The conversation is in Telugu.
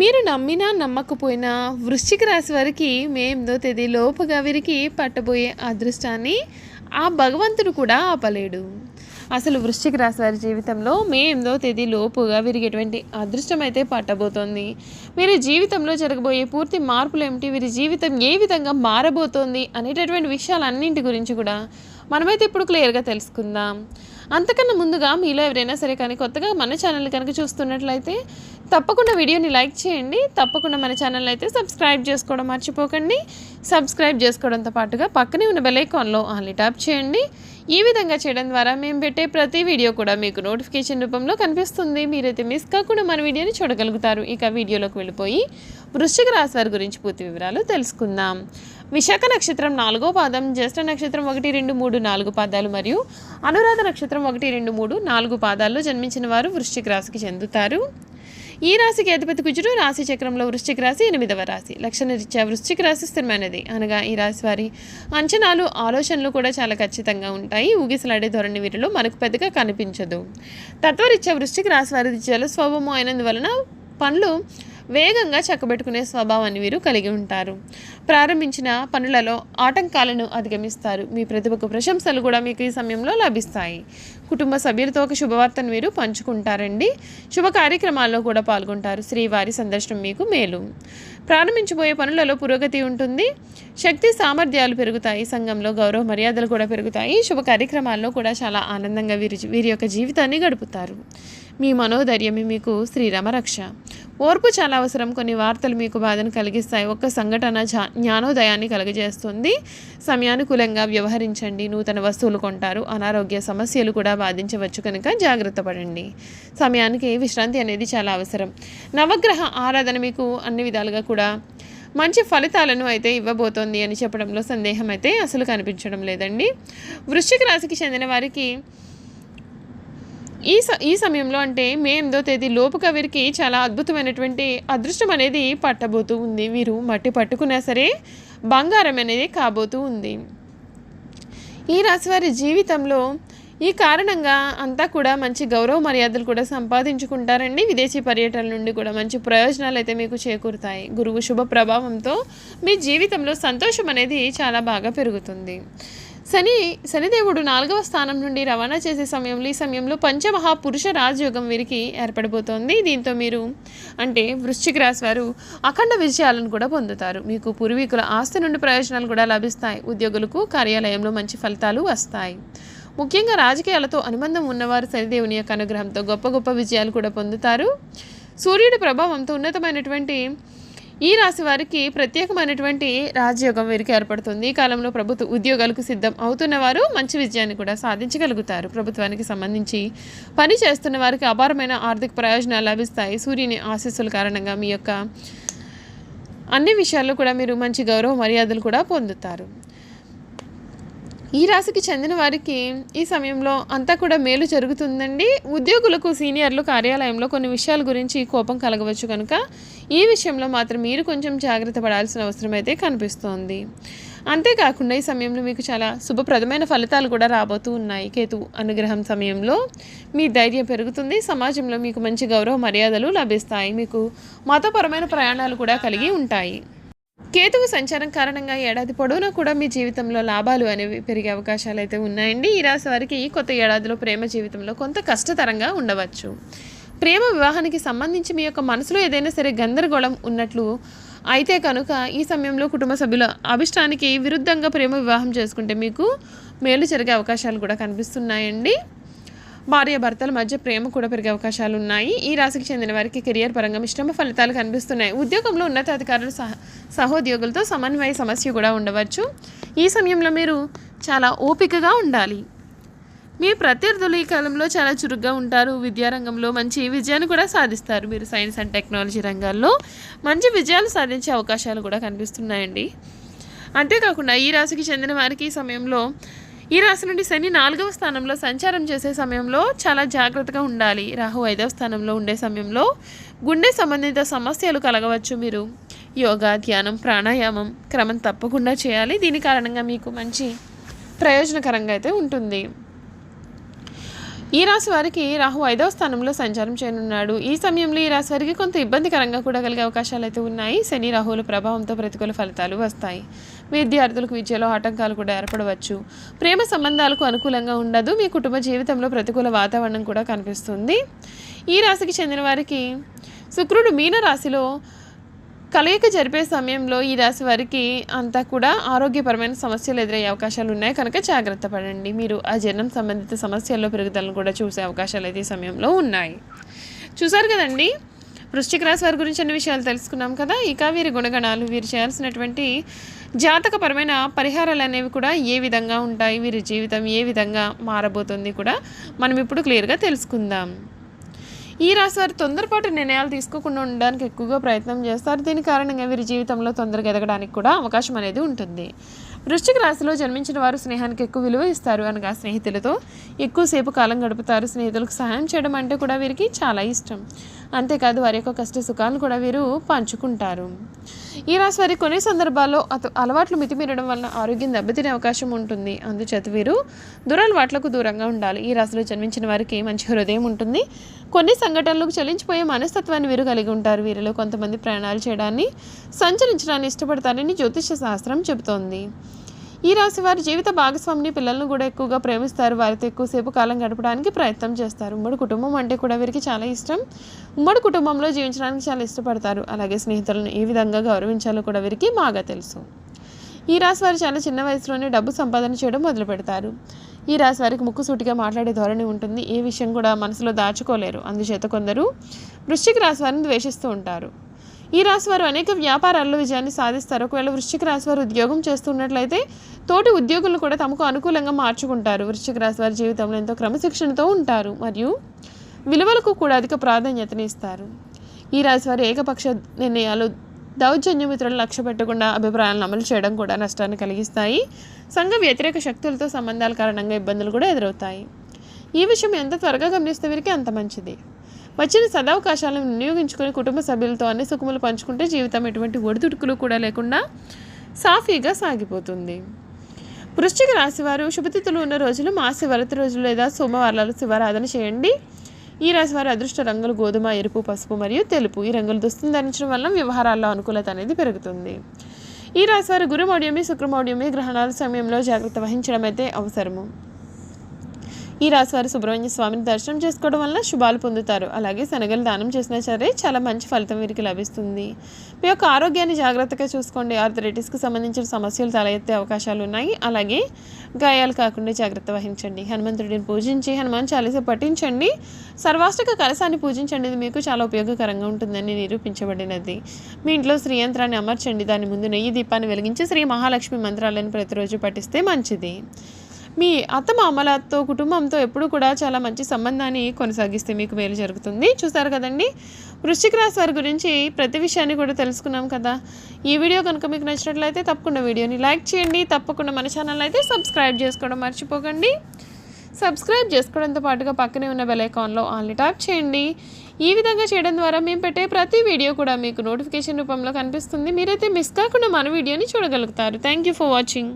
మీరు నమ్మినా నమ్మకపోయినా వృశ్చిక రాశి వారికి మే ఎనిమిదో తేదీ లోపుగా వీరికి పట్టబోయే అదృష్టాన్ని ఆ భగవంతుడు కూడా ఆపలేడు. అసలు వృశ్చిక రాశి వారి జీవితంలో మే ఎనిమిదో తేదీ లోపుగా వీరికి ఎటువంటి అదృష్టం అయితే పట్టబోతోంది? వీరి జీవితంలో జరగబోయే పూర్తి మార్పులు ఏమిటి? వీరి జీవితం ఏ విధంగా మారబోతోంది? అనేటటువంటి విషయాలన్నింటి గురించి కూడా మనమైతే ఇప్పుడు క్లియర్గా తెలుసుకుందాం. అంతకన్నా ముందుగా మీలో ఎవరైనా సరే కానీ కొత్తగా మన ఛానల్ కనుక చూస్తున్నట్లయితే తప్పకుండా వీడియోని లైక్ చేయండి. తప్పకుండా మన ఛానల్ అయితే సబ్స్క్రైబ్ చేసుకోవడం మర్చిపోకండి. సబ్స్క్రైబ్ చేసుకోవడంతో పాటుగా పక్కనే ఉన్న బెలైకాన్లో ఆన్లీ ట్యాప్ చేయండి. ఈ విధంగా చేయడం ద్వారా మేము పెట్టే ప్రతి వీడియో కూడా మీకు నోటిఫికేషన్ రూపంలో కనిపిస్తుంది. మీరైతే మిస్ కాకుండా మన వీడియోని చూడగలుగుతారు. ఇక వీడియోలోకి వెళ్ళిపోయి వృశ్చిక రాశి వారి గురించి పూర్తి వివరాలు తెలుసుకుందాం. విశాఖ నక్షత్రం నాలుగో పాదం జ్యేష్ఠ నక్షత్రం ఒకటి రెండు మూడు నాలుగు పాదాలు మరియు అనురాధ నక్షత్రం ఒకటి రెండు మూడు నాలుగు పాదాల్లో జన్మించిన వారు వృశ్చిక రాశికి చెందుతారు. ఈ రాశికి అధిపతి కుజుడు రాశి చక్రంలో వృశ్చిక రాశి ఎనిమిదవ రాశి. లక్షణరీత్యా వృశ్చిక రాశి స్థిరమైనది. అనగా ఈ రాశి వారి అంచనాలు ఆలోచనలు కూడా చాలా ఖచ్చితంగా ఉంటాయి. ఊగిసలాడే ధోరణి వీరిలో మనకు పెద్దగా కనిపించదు. తత్వరీత్యా వృశ్చిక రాశి వారి జల స్వభావం అయినందువలన పనులు వేగంగా చక్కబెట్టుకునే స్వభావాన్ని వీరు కలిగి ఉంటారు. ప్రారంభించిన పనులలో ఆటంకాలను అధిగమిస్తారు. మీ ప్రతిభకు ప్రశంసలు కూడా మీకు ఈ సమయంలో లభిస్తాయి. కుటుంబ సభ్యులతో ఒక శుభవార్తను మీరు పంచుకుంటారండి. శుభ కార్యక్రమాల్లో కూడా పాల్గొంటారు. శ్రీవారి సందర్శనం మీకు మేలు. ప్రారంభించబోయే పనులలో పురోగతి ఉంటుంది. శక్తి సామర్థ్యాలు పెరుగుతాయి. సంఘంలో గౌరవ మర్యాదలు కూడా పెరుగుతాయి. శుభ కార్యక్రమాల్లో కూడా చాలా ఆనందంగా వీరి వీరి యొక్క జీవితాన్ని గడుపుతారు. మీ మనోధైర్యమే మీకు శ్రీరామ రక్ష. ఓర్పు చాలా అవసరం. కొన్ని వార్తలు మీకు బాధను కలిగిస్తాయి. ఒక్క సంఘటన జా- జ్ఞానోదయాన్ని కలుగజేస్తుంది. సమయానుకూలంగా వ్యవహరించండి. నూతన వస్తువులు కొంటారు. అనారోగ్య సమస్యలు కూడా బాధించవచ్చు కనుక జాగ్రత్త పడండి. సమయానికి విశ్రాంతి అనేది చాలా అవసరం. నవగ్రహ ఆరాధన మీకు అన్ని విధాలుగా కూడా మంచి ఫలితాలను అయితే ఇవ్వబోతోంది అని చెప్పడంలో సందేహం అయితే అసలు కనిపించడం లేదండి. వృశ్చిక రాశికి చెందిన వారికి ఈ స ఈ సమయంలో అంటే మే ఎనిమిదో తేదీ లోపు కవిరికి చాలా అద్భుతమైనటువంటి అదృష్టం అనేది పట్టబోతూ ఉంది. వీరు మట్టి పట్టుకున్నా సరే బంగారం అనేది కాబోతూ ఉంది. ఈ రాశి వారి జీవితంలో ఈ కారణంగా అంతా కూడా మంచి గౌరవ మర్యాదలు కూడా సంపాదించుకుంటారండి. విదేశీ పర్యటనల నుండి కూడా మంచి ప్రయోజనాలు అయితే మీకు చేకూరుతాయి. గురువు శుభ ప్రభావంతో మీ జీవితంలో సంతోషం అనేది చాలా బాగా పెరుగుతుంది. శని శనిదేవుడు నాలుగవ స్థానం నుండి రవాణా చేసే సమయంలో ఈ సమయంలో పంచమహాపురుష రాజయోగం వీరికి ఏర్పడిపోతోంది దీంతో మీరు అంటే వృశ్చిక రాశి వారు అఖండ విజయాలను కూడా పొందుతారు. మీకు పూర్వీకుల ఆస్తి నుండి ప్రయోజనాలు కూడా లభిస్తాయి. ఉద్యోగులకు కార్యాలయంలో మంచి ఫలితాలు వస్తాయి. ముఖ్యంగా రాజకీయాలతో అనుబంధం ఉన్నవారు శనిదేవుని యొక్క అనుగ్రహంతో గొప్ప గొప్ప విజయాలు కూడా పొందుతారు. సూర్యుడి ప్రభావంతో ఉన్నతమైనటువంటి ఈ రాశి వారికి ప్రత్యేకమైనటువంటి రాజయోగం వీరికి ఏర్పడుతుంది. ఈ కాలంలో ప్రభుత్వ ఉద్యోగాలకు సిద్ధం అవుతున్న వారు మంచి విజయాన్ని కూడా సాధించగలుగుతారు. ప్రభుత్వానికి సంబంధించి పని చేస్తున్న వారికి అపారమైన ఆర్థిక ప్రయోజనాలు లభిస్తాయి. సూర్యుని ఆశీస్సుల కారణంగా మీ యొక్క అన్ని విషయాల్లో కూడా మీరు మంచి గౌరవ మర్యాదలు కూడా పొందుతారు. ఈ రాశికి చెందిన వారికి ఈ సమయంలో అంతా కూడా మేలు జరుగుతుందండి. ఉద్యోగులకు సీనియర్లు కార్యాలయంలో కొన్ని విషయాల గురించి కోపం కలగవచ్చు కనుక ఈ విషయంలో మాత్రం మీరు కొంచెం జాగ్రత్త పడాల్సిన అవసరం అయితే కనిపిస్తోంది. అంతేకాకుండా ఈ సమయంలో మీకు చాలా శుభప్రదమైన ఫలితాలు కూడా రాబోతూ ఉన్నాయి. కేతు అనుగ్రహం సమయంలో మీ ధైర్యం పెరుగుతుంది. సమాజంలో మీకు మంచి గౌరవ మర్యాదలు లభిస్తాయి. మీకు మతపరమైన ప్రయాణాలు కూడా కలిగి ఉంటాయి. కేతువు సంచారం కారణంగా ఏడాది పొడవునా కూడా మీ జీవితంలో లాభాలు అనేవి పెరిగే అవకాశాలు అయితే ఉన్నాయండి. ఈ రాశి వారికి ఈ కొత్త ఏడాదిలో ప్రేమ జీవితంలో కొంత కష్టతరంగా ఉండవచ్చు. ప్రేమ వివాహానికి సంబంధించి మీ యొక్క మనసులో ఏదైనా సరే గందరగోళం ఉన్నట్లు అయితే కనుక ఈ సమయంలో కుటుంబ సభ్యుల అభిష్టానికి విరుద్ధంగా ప్రేమ వివాహం చేసుకుంటే మీకు మేలు జరిగే అవకాశాలు కూడా కనిపిస్తున్నాయండి. భార్య భర్తల మధ్య ప్రేమ కూడా పెరిగే అవకాశాలు ఉన్నాయి ఈ రాశికి చెందిన వారికి కెరియర్ పరంగా మిశ్రమ ఫలితాలు కనిపిస్తున్నాయి. ఉద్యోగంలో ఉన్నతాధికారులు సహ సహోద్యోగులతో సమన్వయ సమస్య కూడా ఉండవచ్చు. ఈ సమయంలో మీరు చాలా ఓపికగా ఉండాలి. మీ ప్రత్యర్థులు ఈ కాలంలో చాలా చురుగ్గా ఉంటారు. విద్యారంగంలో మంచి విజయాన్ని కూడా సాధిస్తారు. మీరు సైన్స్ అండ్ టెక్నాలజీ రంగాల్లో మంచి విజయాలు సాధించే అవకాశాలు కూడా కనిపిస్తున్నాయండి. అంతేకాకుండా ఈ రాశికి చెందిన వారికి ఈ సమయంలో ఈ రాశి నుండి శని నాలుగవ స్థానంలో సంచారం చేసే సమయంలో చాలా జాగ్రత్తగా ఉండాలి. రాహు ఐదవ స్థానంలో ఉండే సమయంలో గుండె సంబంధిత సమస్యలు కలగవచ్చు మీరు. యోగా ధ్యానం ప్రాణాయామం క్రమం తప్పకుండా చేయాలి. దీని కారణంగా మీకు మంచి ప్రయోజనకరంగా అయితే ఉంటుంది. ఈ రాశి వారికి రాహు ఐదవ స్థానంలో సంచారం చేయనున్నాడు. ఈ సమయంలో ఈ రాశి వారికి కొంత ఇబ్బందికరంగా కూడా కలిగే అవకాశాలు అయితే ఉన్నాయి. శని రాహువుల ప్రభావంతో ప్రతికూల ఫలితాలు వస్తాయి. విద్యార్థులకు విద్యలో ఆటంకాలు కూడా ఏర్పడవచ్చు. ప్రేమ సంబంధాలకు అనుకూలంగా ఉండదు. మీ కుటుంబ జీవితంలో ప్రతికూల వాతావరణం కూడా కనిపిస్తుంది. ఈ రాశికి చెందిన వారికి శుక్రుడు మీన రాశిలో కలయిక జరిపే సమయంలో ఈ రాశి వారికి అంతా కూడా ఆరోగ్యపరమైన సమస్యలు ఎదురయ్యే అవకాశాలు ఉన్నాయి. కనుక జాగ్రత్త పడండి. మీరు ఆ జీర్ణం సంబంధిత సమస్యల్లో పెరుగుదలను కూడా చూసే అవకాశాలు అయితే ఈ సమయంలో ఉన్నాయి. చూసారు కదండి? వృశ్చిక రాశి వారి గురించి అన్ని విషయాలు తెలుసుకున్నాం కదా? ఇక వీరి గుణగణాలు వీరు చేయాల్సినటువంటి జాతకపరమైన పరిహారాలు అనేవి కూడా ఏ విధంగా ఉంటాయి? వీరి జీవితం ఏ విధంగా మారబోతుంది కూడా మనం ఇప్పుడు క్లియర్గా తెలుసుకుందాం. ఈ రాశి వారు తొందరపాటు నిర్ణయాలు తీసుకోకుండా ఉండడానికి ఎక్కువగా ప్రయత్నం చేస్తారు. దీని కారణంగా వీరి జీవితంలో తొందరగా ఎదగడానికి కూడా అవకాశం అనేది ఉంటుంది. వృశ్చిక రాశిలో జన్మించిన వారు స్నేహానికి ఎక్కువ విలువ ఇస్తారు అనగా స్నేహితులతో ఎక్కువసేపు కాలం గడుపుతారు. స్నేహితులకు సహాయం చేయడం అంటే కూడా వీరికి చాలా ఇష్టం. అంతేకాదు వారి యొక్క కష్ట సుఖాలను కూడా వీరు పంచుకుంటారు. ఈ రాశి వారి కొన్ని సందర్భాల్లో అత అలవాట్లు మితిమీరడం వలన ఆరోగ్యం దెబ్బతినే అవకాశం ఉంటుంది. అందుచేత వీరు దురలవాట్లకు దూరంగా ఉండాలి. ఈ రాశిలో జన్మించిన వారికి మంచి హృదయం ఉంటుంది. కొన్ని సంఘటనలకు చలించిపోయే మనస్తత్వాన్ని వీరు కలిగి ఉంటారు. వీరిలో కొంతమంది ప్రయాణాలు చేయడాన్ని సంచరించడాన్ని ఇష్టపడతారని జ్యోతిష శాస్త్రం చెబుతోంది. ఈ రాశి వారి జీవిత భాగస్వామిని పిల్లలను కూడా ఎక్కువగా ప్రేమిస్తారు. వారితో ఎక్కువసేపు కాలం గడపడానికి ప్రయత్నం చేస్తారు. ఉమ్మడి కుటుంబం అంటే కూడా వీరికి చాలా ఇష్టం. ఉమ్మడి కుటుంబంలో జీవించడానికి చాలా ఇష్టపడతారు. అలాగే స్నేహితులను ఏ విధంగా గౌరవించాలో కూడా వీరికి బాగా తెలుసు. ఈ రాశి వారు చాలా చిన్న వయసులోనే డబ్బు సంపాదన చేయడం మొదలు పెడతారు ఈ రాశి వారికి ముక్కుసూటిగా మాట్లాడే ధోరణి ఉంటుంది. ఏ విషయం కూడా మనసులో దాచుకోలేరు. అందుచేత కొందరు వృశ్చిక రాశి వారిని ద్వేషిస్తూ ఉంటారు. ఈ రాశి వారు అనేక వ్యాపారాల్లో విజయాన్ని సాధిస్తారు. ఒకవేళ వృశ్చిక రాశి వారు ఉద్యోగం చేస్తున్నట్లయితే తోటి ఉద్యోగులు కూడా తమకు అనుకూలంగా మార్చుకుంటారు. వృశ్చిక రాశి వారి జీవితంలో ఎంతో క్రమశిక్షణతో ఉంటారు. మరియు విలువలకు కూడా అధిక ప్రాధాన్యతనిస్తారు. ఈ రాశి వారు ఏకపక్ష నిర్ణయాలు దౌర్జన్యమిత్రులను లక్ష్య పెట్టకుండా అభిప్రాయాలను అమలు చేయడం కూడా నష్టాన్ని కలిగిస్తాయి. సంఘ వ్యతిరేక శక్తులతో సంబంధాల కారణంగా ఇబ్బందులు కూడా ఎదురవుతాయి. ఈ విషయం ఎంత త్వరగా గమనిస్తే వీరికి అంత మంచిది. వచ్చిన సదవకాశాలను వినియోగించుకొని కుటుంబ సభ్యులతో అన్ని సుఖములు పంచుకుంటే జీవితం ఎటువంటి ఒడిదుడుకులు కూడా లేకుండా సాఫీగా సాగిపోతుంది. వృశ్చిక రాశివారు శుభతిథులు ఉన్న రోజులు మాసి వరత రోజులు లేదా సోమవారాలు శివారాధన చేయండి. ఈ రాశి వారి అదృష్ట రంగులు గోధుమ ఎరుపు పసుపు మరియు తెలుపు. ఈ రంగులు దుస్తులు ధరించడం వల్ల వ్యవహారాల్లో అనుకూలత అనేది పెరుగుతుంది. ఈ రాశి వారి గురుమౌడ్యమి శుక్రమౌడ్యమి గ్రహణాల సమయంలో జాగ్రత్త వహించడం అయితే అవసరము. ఈ రాశివారు సుబ్రహ్మణ్య స్వామిని దర్శనం చేసుకోవడం వల్ల శుభాలు పొందుతారు. అలాగే శనగలు దానం చేసినా సరే చాలా మంచి ఫలితం వీరికి లభిస్తుంది. మీ యొక్క ఆరోగ్యాన్ని జాగ్రత్తగా చూసుకోండి. ఆర్థరైటిస్కి సంబంధించిన సమస్యలు తలెత్తే అవకాశాలు ఉన్నాయి. అలాగే గాయాలు కాకుండా జాగ్రత్త వహించండి. హనుమంతుడిని పూజించి హనుమాన్ చాలీస పఠించండి. సర్వాష్టక కలశాన్ని పూజించండి. ఇది మీకు చాలా ఉపయోగకరంగా ఉంటుందని నిరూపించబడినది. మీ ఇంట్లో శ్రీ యంత్రాన్ని అమర్చండి. దాని ముందు నెయ్యి దీపాన్ని వెలిగించి శ్రీ మహాలక్ష్మి మంత్రాలను ప్రతిరోజు పఠిస్తే మంచిది. మీ అత్తమామలతో కుటుంబంతో ఎప్పుడు కూడా చాలా మంచి సంబంధాన్ని కొనసాగిస్తే మీకు మేలు జరుగుతుంది. చూసారు కదండి? వృశ్చిక రాశి వారి గురించి ప్రతి విషయాన్ని కూడా తెలుసుకున్నాం కదా? ఈ వీడియో కనుక మీకు నచ్చినట్లయితే తప్పకుండా వీడియోని లైక్ చేయండి. తప్పకుండా మన ఛానల్ అయితే సబ్స్క్రైబ్ చేసుకోవడం మర్చిపోకండి. సబ్స్క్రైబ్ చేసుకోవడంతో పాటుగా పక్కనే ఉన్న బెల్ ఐకాన్లో ఆన్లీ ట్యాప్ చేయండి. ఈ విధంగా చేయడం ద్వారా మేము పెట్టే ప్రతి వీడియో కూడా మీకు నోటిఫికేషన్ రూపంలో కనిపిస్తుంది. మీరైతే మిస్ కాకుండా మన వీడియోని చూడగలుగుతారు. Thank you for watching.